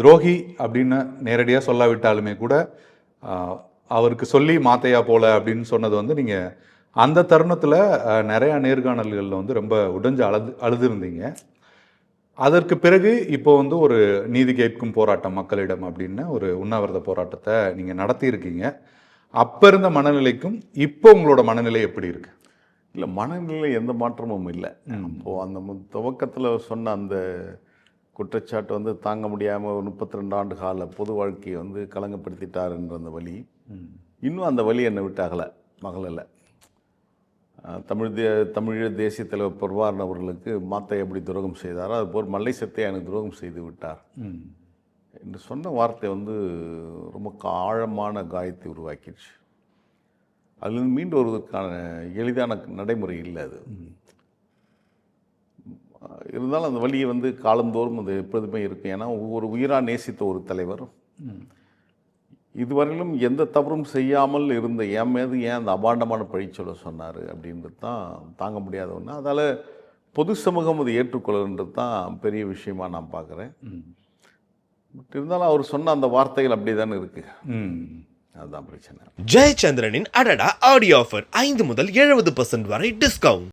துரோகி அப்படின்னு நேரடியாக சொல்லாவிட்டாலுமே கூட அவருக்கு சொல்லி மாத்தையா போல அப்படின்னு சொன்னது வந்து நீங்கள் அந்த தருணத்தில் நிறையா நேர்காணல்களில் வந்து ரொம்ப உடைஞ்சு அழுது அழுதுருந்தீங்க. அதற்கு பிறகு இப்போ வந்து ஒரு நீதி கேட்கும் போராட்டம் மக்களிடம் அப்படின்னு ஒரு உண்ணாவிரத போராட்டத்தை நீங்கள் நடத்தியிருக்கீங்க. அப்போ இருந்த மனநிலைக்கும் இப்போ உங்களோட மனநிலை எப்படி இருக்கு? இல்லை மனநிலை எந்த மாற்றமும் இல்லை. அப்போது அந்த துவக்கத்தில் சொன்ன அந்த குற்றச்சாட்டு வந்து தாங்க முடியாமல் முப்பத்தி ரெண்டு ஆண்டு கால பொது வாழ்க்கையை வந்து களங்கப்படுத்திட்டார் என்ற அந்த வலி. இன்னும் அந்த வலி என்னை விட்டு அகல மகளல தமிழ் தே தமிழீழ தேசிய தலைவர் பிரபாரன் அவர்களுக்கு மாத்தை எப்படி துரோகம் செய்தாரோ. அதுபோல் மல்லை சத்தை எனக்கு துரோகம் செய்து விட்டார். என்று சொன்ன வார்த்தை வந்து ரொம்ப ஆழமான காயத்தை உருவாக்கிடுச்சு. அதிலிருந்து மீண்டு வருவதற்கான எளிதான நடைமுறை இல்லை அது. இருந்தாலும் அந்த வழியை வந்து காலந்தோறும் அது எப்பொழுதுமே இருக்கும். ஏன்னா ஒவ்வொரு உயிராக நேசித்த ஒரு தலைவர். இதுவரையிலும் எந்த தவறும் செய்யாமல் இருந்த என் மீது ஏன் அந்த அபாண்டமான பழிச்சொல்ல சொன்னார் அப்படின்றது தான் தாங்க முடியாத ஒன்று அதால் பொது சமூகம் அதை ஏற்றுக்கொள்ளுன்றது தான் பெரிய விஷயமா நான் பார்க்குறேன் பட் இருந்தாலும் அவர் சொன்ன அந்த வார்த்தைகள் அப்படி தானே இருக்குது அதுதான் பிரச்சனை. ஜெயச்சந்திரனின் அடடா ஆடியோ ஆஃபர் ஐந்து முதல் எழுபது வரை டிஸ்கவுண்ட்